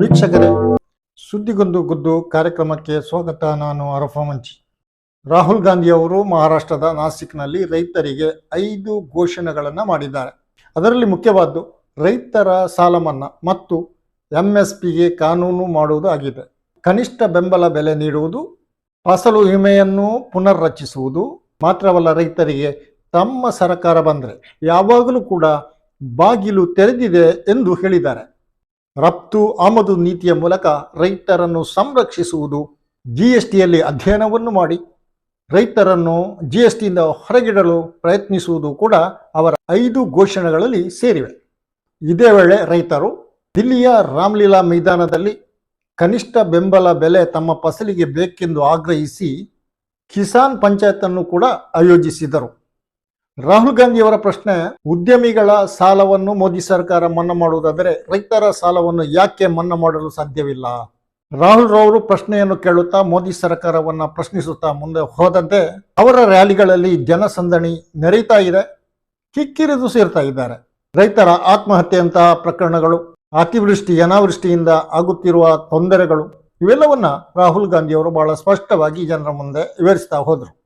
ವೀಕ್ಷಕರೇ, ಸುದ್ದಿಗೊಂದು ಗುದ್ದು ಕಾರ್ಯಕ್ರಮಕ್ಕೆ ಸ್ವಾಗತ. ನಾನು ಅರಫ ಮಂಚಿ. ರಾಹುಲ್ ಗಾಂಧಿ ಅವರು ಮಹಾರಾಷ್ಟ್ರದ ನಾಸಿಕ್ನಲ್ಲಿ ರೈತರಿಗೆ ಐದು ಘೋಷಣೆಗಳನ್ನು ಮಾಡಿದ್ದಾರೆ. ಅದರಲ್ಲಿ ಮುಖ್ಯವಾದ್ದು, ರೈತರ ಸಾಲ ಮನ್ನಾ ಮತ್ತು ಎಂಎಸ್ಪಿಗೆ ಕಾನೂನು ಮಾಡುವುದು ಆಗಿದೆ. ಕನಿಷ್ಠ ಬೆಂಬಲ ಬೆಲೆ ನೀಡುವುದು, ಫಸಲು ವಿಮೆಯನ್ನು ಪುನರ್ರಚಿಸುವುದು ಮಾತ್ರವಲ್ಲ, ರೈತರಿಗೆ ತಮ್ಮ ಸರ್ಕಾರ ಬಂದರೆ ಯಾವಾಗಲೂ ಕೂಡ ಬಾಗಿಲು ತೆರೆದಿದೆ ಎಂದು ಹೇಳಿದ್ದಾರೆ. ರಫ್ತು ಆಮದು ನೀತಿಯ ಮೂಲಕ ರೈತರನ್ನು ಸಂರಕ್ಷಿಸುವುದು ಜಿ ಎಸ್ ಟಿಯಲ್ಲಿ ಅಧ್ಯಯನವನ್ನು ಮಾಡಿ ರೈತರನ್ನು ಜಿ ಎಸ್ ಟಿಯಿಂದ ಹೊರಗಿಡಲು ಪ್ರಯತ್ನಿಸುವುದು ಕೂಡ ಅವರ ಐದು ಘೋಷಣೆಗಳಲ್ಲಿ ಸೇರಿವೆ. ಇದೇ ವೇಳೆ ರೈತರು ದಿಲ್ಲಿಯ ರಾಮ್ಲೀಲಾ ಮೈದಾನದಲ್ಲಿ ಕನಿಷ್ಠ ಬೆಂಬಲ ಬೆಲೆ ತಮ್ಮ ಫಸಲಿಗೆ ಬೇಕೆಂದು ಆಗ್ರಹಿಸಿ ಕಿಸಾನ್ ಪಂಚಾಯತ್ ಕೂಡ ಆಯೋಜಿಸಿದರು. ರಾಹುಲ್ ಗಾಂಧಿಯವರ ಪ್ರಶ್ನೆ, ಉದ್ಯಮಿಗಳ ಸಾಲವನ್ನು ಮೋದಿ ಸರ್ಕಾರ ಮನ್ನಾ ಮಾಡುವುದಾದರೆ ರೈತರ ಸಾಲವನ್ನು ಯಾಕೆ ಮನ್ನಾ ಮಾಡಲು ಸಾಧ್ಯವಿಲ್ಲ? ರಾಹುಲ್ ರವರು ಪ್ರಶ್ನೆಯನ್ನು ಕೇಳುತ್ತಾ ಮೋದಿ ಸರ್ಕಾರವನ್ನ ಪ್ರಶ್ನಿಸುತ್ತಾ ಮುಂದೆ ಹೋದಂತೆ ಅವರ ರ್ಯಾಲಿಗಳಲ್ಲಿ ಜನಸಂದಣಿ ನೆರೀತಾ ಇದೆ, ಕಿಕ್ಕಿರಿದು ಸೇರ್ತಾ ಇದ್ದಾರೆ. ರೈತರ ಆತ್ಮಹತ್ಯೆಯಂತಹ ಪ್ರಕರಣಗಳು, ಅತಿವೃಷ್ಟಿ, ಅನಾವೃಷ್ಟಿಯಿಂದ ಆಗುತ್ತಿರುವ ತೊಂದರೆಗಳು, ಇವೆಲ್ಲವನ್ನ ರಾಹುಲ್ ಗಾಂಧಿಯವರು ಬಹಳ ಸ್ಪಷ್ಟವಾಗಿ ಜನರ ಮುಂದೆ ವಿವರಿಸ್ತಾ ಹೋದರು.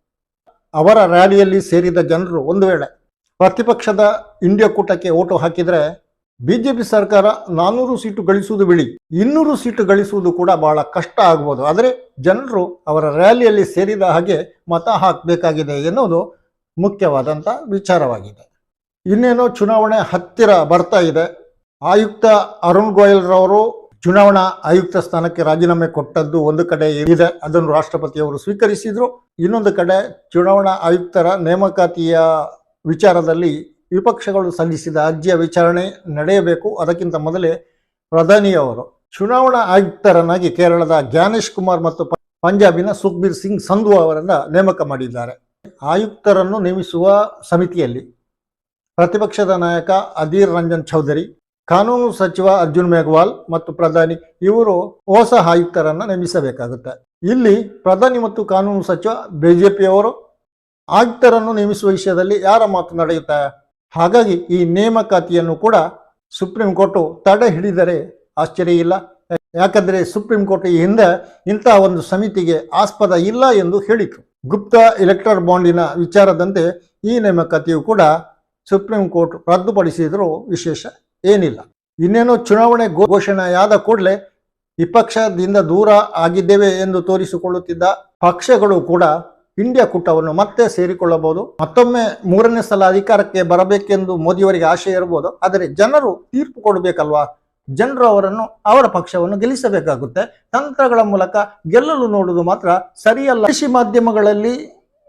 ಅವರ ರ್ಯಾಲಿಯಲ್ಲಿ ಸೇರಿದ ಜನರು ಒಂದು ವೇಳೆ ಪ್ರತಿಪಕ್ಷದ ಇಂಡಿಯಾ ಕೂಟಕ್ಕೆ ಓಟು ಹಾಕಿದರೆ ಬಿಜೆಪಿ ಸರ್ಕಾರ ನಾನೂರು ಸೀಟು ಗಳಿಸುವುದು ಬಿಡಿ. ಇನ್ನೂರು ಸೀಟು ಗಳಿಸುವುದು ಕೂಡ ಬಹಳ ಕಷ್ಟ ಆಗ್ಬೋದು. ಆದರೆ ಜನರು ಅವರ ರ್ಯಾಲಿಯಲ್ಲಿ ಸೇರಿದ ಹಾಗೆ ಮತ ಹಾಕಬೇಕಾಗಿದೆ ಎನ್ನುವುದು ಮುಖ್ಯವಾದಂಥ ವಿಚಾರವಾಗಿದೆ. ಇನ್ನೇನೋ ಚುನಾವಣೆ ಹತ್ತಿರ ಬರ್ತಾ ಇದೆ. ಆಯುಕ್ತ ಅರುಣ್ ಗೋಯಲ್ ರವರು ಚುನಾವಣಾ ಆಯುಕ್ತ ಸ್ಥಾನಕ್ಕೆ ರಾಜೀನಾಮೆ ಕೊಟ್ಟದ್ದು ಒಂದು ಕಡೆ ಇದೆ, ಅದನ್ನು ರಾಷ್ಟ್ರಪತಿಯವರು ಸ್ವೀಕರಿಸಿದ್ರು. ಇನ್ನೊಂದು ಕಡೆ ಚುನಾವಣಾ ಆಯುಕ್ತರ ನೇಮಕಾತಿಯ ವಿಚಾರದಲ್ಲಿ ವಿಪಕ್ಷಗಳು ಸಲ್ಲಿಸಿದ ಅರ್ಜಿಯ ವಿಚಾರಣೆ ನಡೆಯಬೇಕು. ಅದಕ್ಕಿಂತ ಮೊದಲೇ ಪ್ರಧಾನಿಯವರು ಚುನಾವಣಾ ಆಯುಕ್ತರನ್ನಾಗಿ ಕೇರಳದ ಜ್ಞಾನೇಶ್ ಕುಮಾರ್ ಮತ್ತು ಪಂಜಾಬಿನ ಸುಖ್ಬೀರ್ ಸಿಂಗ್ ಸಂಧು ಅವರನ್ನ ನೇಮಕ ಮಾಡಿದ್ದಾರೆ. ಆಯುಕ್ತರನ್ನು ನೇಮಿಸುವ ಸಮಿತಿಯಲ್ಲಿ ಪ್ರತಿಪಕ್ಷದ ನಾಯಕ ಅಧೀರ್ ರಂಜನ್ ಚೌಧರಿ ಕಾನೂನು ಸಚಿವ ಅರ್ಜುನ್ ಮೇಘವಾಲ್ ಮತ್ತು ಪ್ರಧಾನಿ ಇವರು ಹೊಸ ಆಯುಕ್ತರನ್ನ ನೇಮಿಸಬೇಕಾಗುತ್ತೆ. ಇಲ್ಲಿ ಪ್ರಧಾನಿ ಮತ್ತು ಕಾನೂನು ಸಚಿವ ಬಿಜೆಪಿಯವರು ಆಯುಕ್ತರನ್ನು ನೇಮಿಸುವ ವಿಷಯದಲ್ಲಿ ಯಾರ ಮಾತು ನಡೆಯುತ್ತೆ? ಹಾಗಾಗಿ ಈ ನೇಮಕಾತಿಯನ್ನು ಕೂಡ ಸುಪ್ರೀಂ ಕೋರ್ಟು ತಡೆ ಹಿಡಿದರೆ ಆಶ್ಚರ್ಯ ಇಲ್ಲ. ಯಾಕಂದ್ರೆ ಸುಪ್ರೀಂ ಕೋರ್ಟ್ ಈ ಹಿಂದೆ ಇಂತಹ ಒಂದು ಸಮಿತಿಗೆ ಆಸ್ಪದ ಇಲ್ಲ ಎಂದು ಹೇಳಿತು ಗುಪ್ತ ಎಲೆಕ್ಟರ್ ಬಾಂಡಿನ ವಿಚಾರದಂತೆ ಈ ನೇಮಕಾತಿಯು ಕೂಡ ಸುಪ್ರೀಂ ಕೋರ್ಟ್ ರದ್ದುಪಡಿಸಿದರೂ ವಿಶೇಷ. ಏನಿಲ್ಲ. ಇನ್ನೇನು ಚುನಾವಣೆ ಘೋಷಣೆಯಾದ ಕೂಡಲೇ ವಿಪಕ್ಷದಿಂದ ದೂರ ಆಗಿದ್ದೇವೆ ಎಂದು ತೋರಿಸಿಕೊಳ್ಳುತ್ತಿದ್ದ ಪಕ್ಷಗಳು ಕೂಡ ಇಂಡಿಯಾ ಕೂಟವನ್ನು ಮತ್ತೆ ಸೇರಿಕೊಳ್ಳಬಹುದು. ಮತ್ತೊಮ್ಮೆ ಮೂರನೇ ಸಲ ಅಧಿಕಾರಕ್ಕೆ ಬರಬೇಕೆಂದು ಮೋದಿಯವರಿಗೆ ಆಶೆ ಇರಬಹುದು. ಆದರೆ ಜನರು ತೀರ್ಪು ಕೊಡಬೇಕಲ್ವಾ? ಜನರು ಅವರನ್ನು, ಅವರ ಪಕ್ಷವನ್ನು ಗೆಲ್ಲಿಸಬೇಕಾಗುತ್ತೆ. ತಂತ್ರಗಳ ಮೂಲಕ ಗೆಲ್ಲಲು ನೋಡುವುದು ಮಾತ್ರ ಸರಿಯಲ್ಲ. ಕೃಷಿ ಮಾಧ್ಯಮಗಳಲ್ಲಿ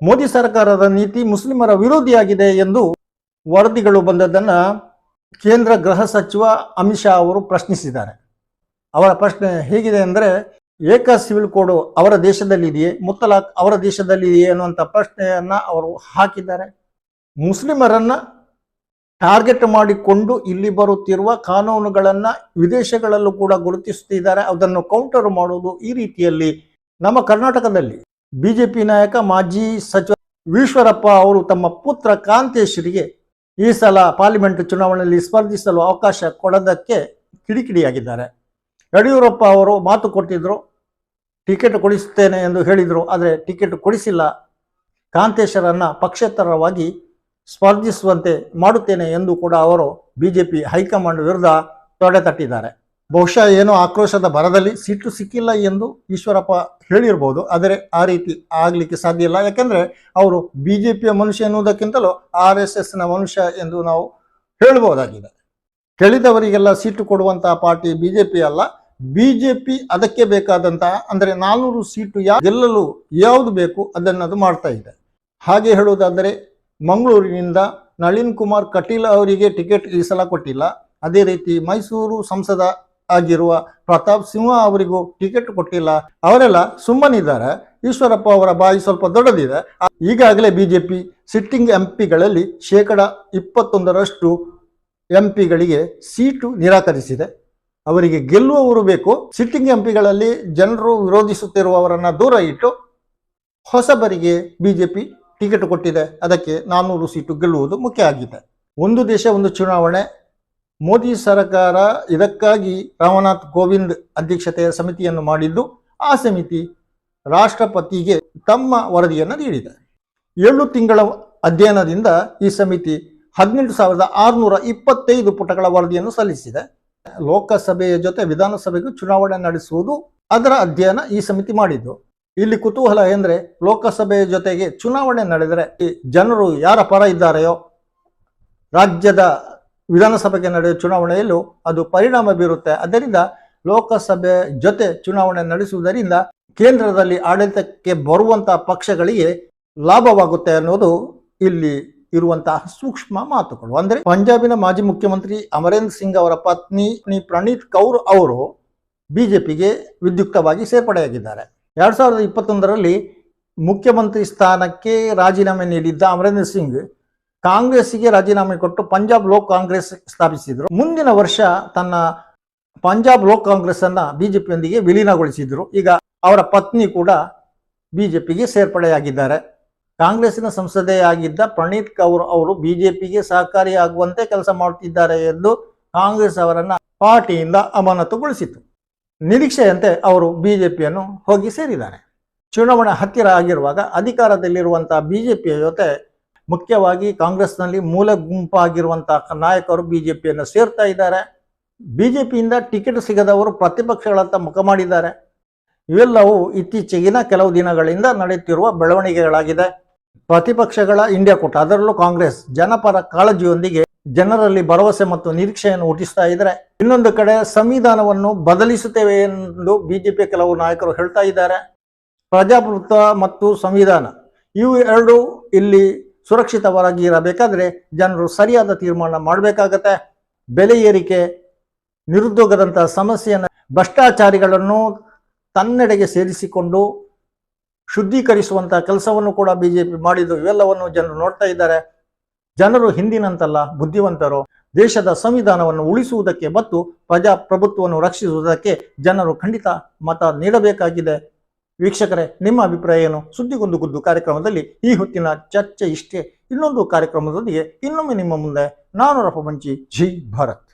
ಮೋದಿ ಸರ್ಕಾರದ ನೀತಿ ಮುಸ್ಲಿಮರ ವಿರೋಧಿಯಾಗಿದೆ ಎಂದು ವರದಿಗಳು ಬಂದದ್ದನ್ನ ಕೇಂದ್ರ ಗೃಹ ಸಚಿವ ಅಮಿತ್ ಶಾ ಅವರು ಪ್ರಶ್ನಿಸಿದ್ದಾರೆ. ಅವರ ಪ್ರಶ್ನೆ ಹೇಗಿದೆ ಅಂದರೆ, ಏಕ ಸಿವಿಲ್ ಕೋಡ್ ಅವರ ದೇಶದಲ್ಲಿ ಇದೆಯೇ, ಮುತ್ತಲಾಕ್ ಅವರ ದೇಶದಲ್ಲಿ ಇದೆಯೇ ಅನ್ನುವಂಥ ಪ್ರಶ್ನೆಯನ್ನು ಅವರು ಹಾಕಿದ್ದಾರೆ. ಮುಸ್ಲಿಮರನ್ನು ಟಾರ್ಗೆಟ್ ಮಾಡಿಕೊಂಡು ಇಲ್ಲಿ ಬರುತ್ತಿರುವ ಕಾನೂನುಗಳನ್ನು ವಿದೇಶಗಳಲ್ಲೂ ಕೂಡ ಗುರುತಿಸುತ್ತಿದ್ದಾರೆ. ಅದನ್ನು ಕೌಂಟರ್ ಮಾಡುವುದು ಈ ರೀತಿಯಲ್ಲಿ ನಮ್ಮ ಕರ್ನಾಟಕದಲ್ಲಿ ಬಿಜೆಪಿ ನಾಯಕ ಮಾಜಿ ಸಚಿವ ಈಶ್ವರಪ್ಪ ಅವರು ತಮ್ಮ ಪುತ್ರ ಕಾಂತೇಶ್ವರಿಗೆ ಈ ಸಲ ಪಾರ್ಲಿಮೆಂಟ್ ಚುನಾವಣೆಯಲ್ಲಿ ಸ್ಪರ್ಧಿಸಲು ಅವಕಾಶ ಕೊಡದಕ್ಕೆ ಕಿಡಿಕಿಡಿಯಾಗಿದ್ದಾರೆ. ಯಡಿಯೂರಪ್ಪ ಅವರು ಮಾತು ಕೊಟ್ಟಿದ್ದರು ಟಿಕೆಟ್ ಕೊಡಿಸುತ್ತೇನೆ ಎಂದು ಹೇಳಿದರು, ಆದರೆ ಟಿಕೆಟ್ ಕೊಡಿಸಿಲ್ಲ. ಕಾಂತೇಶರನ್ನು ಪಕ್ಷೇತರವಾಗಿ ಸ್ಪರ್ಧಿಸುವಂತೆ ಮಾಡುತ್ತೇನೆ ಎಂದು ಕೂಡ ಅವರು ಬಿಜೆಪಿ ಹೈಕಮಾಂಡ್ ವಿರುದ್ಧ ತೊಡೆ ತಟ್ಟಿದ್ದಾರೆ. ಬಹುಶಃ ಏನೋ ಆಕ್ರೋಶದ ಭರದಲ್ಲಿ ಸಿಟ್ಟು ಸಿಕ್ಕಿಲ್ಲ ಎಂದು ಈಶ್ವರಪ್ಪ ಹೇಳಿರ್ಬೋದು, ಆದರೆ ಆ ರೀತಿ ಆಗಲಿಕ್ಕೆ ಸಾಧ್ಯ ಇಲ್ಲ. ಯಾಕೆಂದರೆ ಅವರು ಬಿಜೆಪಿಯ ಮನುಷ್ಯ ಎನ್ನುವುದಕ್ಕಿಂತಲೂ ಆರ್ ಎಸ್ ಎಸ್ನ ಮನುಷ್ಯ ಎಂದು ನಾವು ಹೇಳಬಹುದಾಗಿದೆ ಕೆಳಿದವರಿಗೆಲ್ಲ ಸೀಟು ಕೊಡುವಂತಹ ಪಾರ್ಟಿ ಬಿಜೆಪಿ ಅಲ್ಲ. ಬಿಜೆಪಿ ಅದಕ್ಕೆ ಬೇಕಾದಂತಹ, ಅಂದರೆ ನಾನ್ನೂರು ಸೀಟು ಯಾ ಗೆಲ್ಲಲು ಯಾವುದು ಬೇಕು ಅದನ್ನದು ಮಾಡ್ತಾ ಇದೆ. ಹಾಗೆ ಹೇಳುವುದಾದರೆ, ಮಂಗಳೂರಿನಿಂದ ನಳಿನ್ ಕುಮಾರ್ ಕಟೀಲ್ ಅವರಿಗೆ ಟಿಕೆಟ್ ಈ ಸಲ ಕೊಟ್ಟಿಲ್ಲ. ಅದೇ ರೀತಿ ಮೈಸೂರು ಸಂಸದ ಆಗಿರುವ ಪ್ರತಾಪ್ ಸಿಂಹ ಅವರಿಗೂ ಟಿಕೆಟ್ ಕೊಟ್ಟಿಲ್ಲ. ಅವರೆಲ್ಲ ಸುಮ್ಮನಿದ್ದಾರೆ. ಈಶ್ವರಪ್ಪ ಅವರ ಬಾಯಿ ಸ್ವಲ್ಪ ದೊಡ್ಡದಿದೆ. ಈಗಾಗಲೇ ಬಿಜೆಪಿ ಸಿಟ್ಟಿಂಗ್ ಎಂ ಪಿಗಳಲ್ಲಿ ಶೇಕಡ ಇಪ್ಪತ್ತೊಂದರಷ್ಟು ಎಂ ಪಿಗಳಿಗೆ ಸೀಟು ನಿರಾಕರಿಸಿದೆ. ಅವರಿಗೆ ಗೆಲ್ಲುವವರು ಬೇಕು. ಸಿಟ್ಟಿಂಗ್ ಎಂ ಪಿಗಳಲ್ಲಿ ಜನರು ವಿರೋಧಿಸುತ್ತಿರುವವರನ್ನ ದೂರ ಇಟ್ಟು ಹೊಸಬರಿಗೆ ಬಿಜೆಪಿ ಟಿಕೆಟ್ ಕೊಟ್ಟಿದೆ. ಅದಕ್ಕೆ ನಾನ್ನೂರು ಸೀಟು ಗೆಲ್ಲುವುದು ಮುಖ್ಯ ಆಗಿದೆ. ಒಂದು ದೇಶ, ಒಂದು ಚುನಾವಣೆ ಮೋದಿ ಸರ್ಕಾರ ಇದಕ್ಕಾಗಿ ರಾಮನಾಥ್ ಕೋವಿಂದ್ ಅಧ್ಯಕ್ಷತೆಯ ಸಮಿತಿಯನ್ನು ಮಾಡಿದ್ದು, ಆ ಸಮಿತಿ ರಾಷ್ಟ್ರಪತಿಗೆ ತಮ್ಮ ವರದಿಯನ್ನು ನೀಡಿದೆ. ಏಳು ತಿಂಗಳ ಅಧ್ಯಯನದಿಂದ ಈ ಸಮಿತಿ ಹದಿನೆಂಟು ಸಾವಿರದ ಆರುನೂರ ಇಪ್ಪತ್ತೈದು ಪುಟಗಳ ವರದಿಯನ್ನು ಸಲ್ಲಿಸಿದೆ. ಲೋಕಸಭೆಯ ಜೊತೆ ವಿಧಾನಸಭೆಗೂ ಚುನಾವಣೆ ನಡೆಸುವುದು ಅದರ ಅಧ್ಯಯನ ಈ ಸಮಿತಿ ಮಾಡಿದ್ದು. ಇಲ್ಲಿ ಕುತೂಹಲ ಎಂದರೆ, ಲೋಕಸಭೆಯ ಜೊತೆಗೆ ಚುನಾವಣೆ ನಡೆದರೆ ಜನರು ಯಾರ ಪರ ಇದ್ದಾರೆಯೋ, ರಾಜ್ಯದ ವಿಧಾನಸಭೆಗೆ ನಡೆಯುವ ಚುನಾವಣೆಯಲ್ಲೂ ಅದು ಪರಿಣಾಮ ಬೀರುತ್ತೆ. ಅದರಿಂದ ಲೋಕಸಭೆ ಜೊತೆ ಚುನಾವಣೆ ನಡೆಸುವುದರಿಂದ ಕೇಂದ್ರದಲ್ಲಿ ಆಡಳಿತಕ್ಕೆ ಬರುವಂತಹ ಪಕ್ಷಗಳಿಗೆ ಲಾಭವಾಗುತ್ತೆ ಅನ್ನೋದು ಇಲ್ಲಿ ಇರುವಂತಹ ಸೂಕ್ಷ್ಮ ಮಾತುಗಳು. ಅಂದ್ರೆ ಪಂಜಾಬಿನ ಮಾಜಿ ಮುಖ್ಯಮಂತ್ರಿ ಅಮರೇಂದ್ರ ಸಿಂಗ್ ಅವರ ಪತ್ನಿ ಪ್ರಣೀತ್ ಕೌರ್ ಅವರು ಬಿಜೆಪಿಗೆ ವಿದ್ಯುಕ್ತವಾಗಿ ಸೇರ್ಪಡೆಯಾಗಿದ್ದಾರೆ. ಎರಡ್ ಸಾವಿರದ ಇಪ್ಪತ್ತೊಂದರಲ್ಲಿ ಮುಖ್ಯಮಂತ್ರಿ ಸ್ಥಾನಕ್ಕೆ ರಾಜೀನಾಮೆ ನೀಡಿದ್ದ ಅಮರೇಂದ್ರ ಸಿಂಗ್ ಕಾಂಗ್ರೆಸ್ಸಿಗೆ ರಾಜೀನಾಮೆ ಕೊಟ್ಟು ಪಂಜಾಬ್ ಲೋಕ್ ಕಾಂಗ್ರೆಸ್ ಸ್ಥಾಪಿಸಿದ್ರು. ಮುಂದಿನ ವರ್ಷ ತನ್ನ ಪಂಜಾಬ್ ಲೋಕ್ ಕಾಂಗ್ರೆಸ್ ಅನ್ನ ಬಿಜೆಪಿಯೊಂದಿಗೆ ವಿಲೀನಗೊಳಿಸಿದ್ರು. ಈಗ ಅವರ ಪತ್ನಿ ಕೂಡ ಬಿಜೆಪಿಗೆ ಸೇರ್ಪಡೆಯಾಗಿದ್ದಾರೆ. ಕಾಂಗ್ರೆಸ್ಸಿನ ಸಂಸದೆಯಾಗಿದ್ದ ಪ್ರಣೀತ್ ಕೌರ್ ಅವರು ಬಿಜೆಪಿಗೆ ಸಹಕಾರಿಯಾಗುವಂತೆ ಕೆಲಸ ಮಾಡುತ್ತಿದ್ದಾರೆ ಎಂದು ಕಾಂಗ್ರೆಸ್ ಅವರನ್ನ ಪಾರ್ಟಿಯಿಂದ ಅಮಾನತುಗೊಳಿಸಿತು ನಿರೀಕ್ಷೆಯಂತೆ ಅವರು ಬಿಜೆಪಿಯನ್ನು ಹೋಗಿ ಸೇರಿದ್ದಾರೆ. ಚುನಾವಣೆ ಹತ್ತಿರ ಆಗಿರುವಾಗ ಅಧಿಕಾರದಲ್ಲಿರುವಂತಹ ಬಿಜೆಪಿಯ ಜೊತೆ ಮುಖ್ಯವಾಗಿ ಕಾಂಗ್ರೆಸ್ನಲ್ಲಿ ಮೂಲ ಗುಂಪಾಗಿರುವಂತಹ ನಾಯಕರು ಬಿ ಜೆ ಪಿಯನ್ನು ಸೇರ್ತಾ ಇದ್ದಾರೆ. ಬಿ ಜೆ ಪಿಯಿಂದ ಟಿಕೆಟ್ ಸಿಗದವರು ಪ್ರತಿಪಕ್ಷಗಳತ್ತ ಮುಖ ಮಾಡಿದ್ದಾರೆ. ಇವೆಲ್ಲವೂ ಇತ್ತೀಚೆಗಿನ ಕೆಲವು ದಿನಗಳಿಂದ ನಡೆಯುತ್ತಿರುವ ಬೆಳವಣಿಗೆಗಳಾಗಿದೆ. ಪ್ರತಿಪಕ್ಷಗಳ ಇಂಡಿಯಾ ಕೂಟ ಅದರಲ್ಲೂ ಕಾಂಗ್ರೆಸ್ ಜನಪರ ಕಾಳಜಿಯೊಂದಿಗೆ ಜನರಲ್ಲಿ ಭರವಸೆ ಮತ್ತು ನಿರೀಕ್ಷೆಯನ್ನು ಹುಟ್ಟಿಸ್ತಾ ಇದ್ದಾರೆ. ಇನ್ನೊಂದು ಕಡೆ ಸಂವಿಧಾನವನ್ನು ಬದಲಿಸುತ್ತೇವೆ ಎಂದು ಬಿಜೆಪಿಯ ಕೆಲವು ನಾಯಕರು ಹೇಳ್ತಾ ಇದ್ದಾರೆ. ಪ್ರಜಾಪ್ರಭುತ್ವ ಮತ್ತು ಸಂವಿಧಾನ, ಇವು ಎರಡು ಇಲ್ಲಿ ಸುರಕ್ಷಿತವಾಗಿ ಇರಬೇಕಾದ್ರೆ ಜನರು ಸರಿಯಾದ ತೀರ್ಮಾನ ಮಾಡಬೇಕಾಗತ್ತೆ. ಬೆಲೆ ಏರಿಕೆ ನಿರುದ್ಯೋಗದಂತಹ ಸಮಸ್ಯೆಯನ್ನು ಭ್ರಷ್ಟಾಚಾರಿಗಳನ್ನು ತನ್ನೆಡೆಗೆ ಸೇರಿಸಿಕೊಂಡು ಶುದ್ಧೀಕರಿಸುವಂತಹ ಕೆಲಸವನ್ನು ಕೂಡ ಬಿಜೆಪಿ ಮಾಡಿದ್ದು ಇವೆಲ್ಲವನ್ನು ಜನರು ನೋಡ್ತಾ ಇದ್ದಾರೆ. ಜನರು ಹಿಂದಿನಂತಲ್ಲ, ಬುದ್ಧಿವಂತರು. ದೇಶದ ಸಂವಿಧಾನವನ್ನು ಉಳಿಸುವುದಕ್ಕೆ ಮತ್ತು ಪ್ರಜಾಪ್ರಭುತ್ವವನ್ನು ರಕ್ಷಿಸುವುದಕ್ಕೆ ಜನರು ಖಂಡಿತ ಮತ ನೀಡಬೇಕಾಗಿದೆ. ವೀಕ್ಷಕರೇ, ನಿಮ್ಮ ಅಭಿಪ್ರಾಯ ಏನು? ಸುದ್ದಿಗೊಂದು ಗುದ್ದು ಕಾರ್ಯಕ್ರಮದಲ್ಲಿ ಈ ಹೊತ್ತಿನ ಚರ್ಚೆ ಇಷ್ಟೇ. ಇನ್ನೊಂದು ಕಾರ್ಯಕ್ರಮದೊಂದಿಗೆ ಇನ್ನೊಮ್ಮೆ ನಿಮ್ಮ ಮುಂದೆ ನಾನು ರಫ ಜಿ ಭಾರತ್.